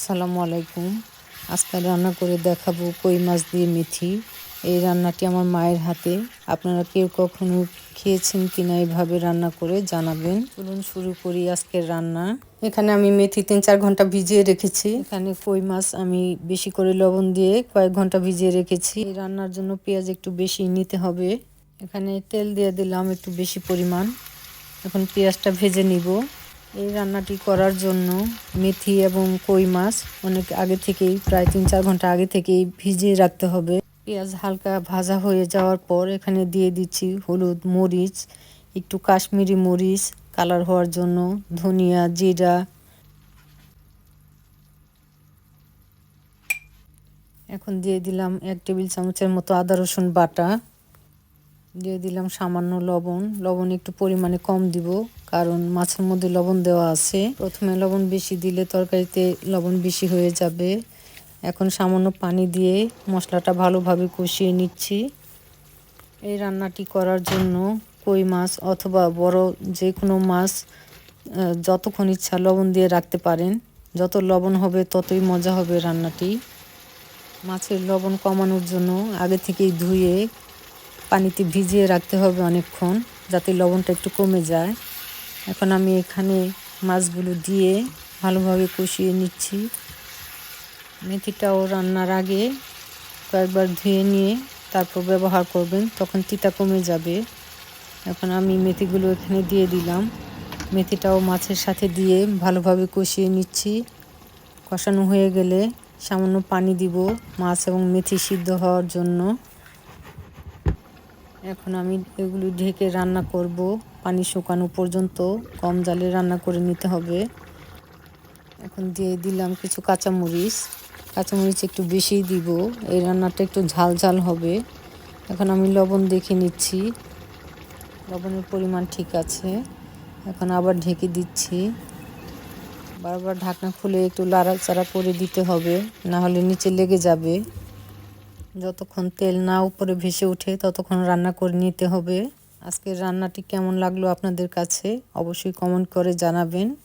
আসসালামু আলাইকুম। আজকে রান্না করে দেখাবো কই মাছ দিয়ে মেথি। এই রান্নাটি আমার মায়ের হাতে। আপনারা কেউ কখনো খেয়েছেন কিনা এইভাবে রান্না করে জানাবেন। চলুন শুরু করি আজকের রান্না। এখানে আমি মেথি তিন চার ঘণ্টা ভিজিয়ে রেখেছি। এখানে কই মাছ আমি বেশি করে লবণ দিয়ে কয়েক ঘণ্টা ভিজিয়ে রেখেছি। এই রান্নার জন্য পেঁয়াজ একটু বেশি নিতে হবে। এখানে তেল দিয়ে দিলাম একটু বেশি পরিমাণ। এখন পেঁয়াজটা ভেজে নিব। এই রান্নাটি করার জন্য মেথি এবং কই মাছ অনেক আগে থেকেই, প্রায় তিন চার ঘণ্টা আগে থেকেই ভিজিয়ে রাখতে হবে। পেঁয়াজ হালকা ভাজা হয়ে যাওয়ার পর এখানে দিয়ে দিচ্ছি হলুদ মরিচ, একটু কাশ্মীরি মরিচ, কালার হওয়ার জন্য ধনিয়া, জিরা। এখন দিয়ে দিলাম এক টেবিল চামচের মতো আদা, রসুন বাটা। দিয়ে দিলাম সামান্য লবণ। লবণ একটু পরিমাণে কম দিব। কারণ মাছের মধ্যে লবণ দেওয়া আছে। প্রথমে লবণ বেশি দিলে তরকারিতে লবণ বেশি হয়ে যাবে। এখন সামান্য পানি দিয়ে মশলাটা ভালোভাবে কষিয়ে নিচ্ছি। এই রান্নাটি করার জন্য কই মাছ অথবা বড় যে কোনো মাছ যতক্ষণ ইচ্ছা লবণ দিয়ে রাখতে পারেন। যত লবণ হবে ততই মজা হবে রান্নাটি। মাছের লবণ কমানোর জন্য আগে থেকেই ধুয়ে পানিতে ভিজিয়ে রাখতে হবে অনেকক্ষণ, যাতে লবণটা একটু কমে যায়। এখন আমি এখানে মাছগুলো দিয়ে ভালোভাবে কষিয়ে নিচ্ছি। মেথিটাও রান্নার আগে কয়েকবার ধুয়ে নিয়ে তারপর ব্যবহার করবেন, তখন তিতা কমে যাবে। এখন আমি মেথিগুলো এখানে দিয়ে দিলাম। মেথিটাও মাছের সাথে দিয়ে ভালোভাবে কষিয়ে নিচ্ছি। কষানো হয়ে গেলে সামান্য পানি দিব মাছ এবং মেথি সিদ্ধ হওয়ার জন্য। এখন আমি এগুলি ঢেকে রান্না করব। পানি শুকানো পর্যন্ত কম জালে রান্না করে নিতে হবে। এখন দিয়ে দিলাম কিছু কাঁচামরিচ। কাঁচামরিচ একটু বেশি দিব। এই রান্নাটা একটু ঝাল ঝাল হবে। এখন আমি লবণ দেখে নিচ্ছি। লবণের পরিমাণ ঠিক আছে। এখন আবার ঢেকে দিচ্ছি। বারবার ঢাকনা খুলে একটু লাড়াচাড়া করে দিতে হবে না হলে নিচে লেগে যাবে। যতক্ষণ তেল না উপরে ভেসে উঠে ততক্ষণ রান্না করে নিতে হবে। আজকের রান্নাটি কেমন লাগল আপনাদের কাছে? অবশ্যই কমেন্ট করে জানাবেন।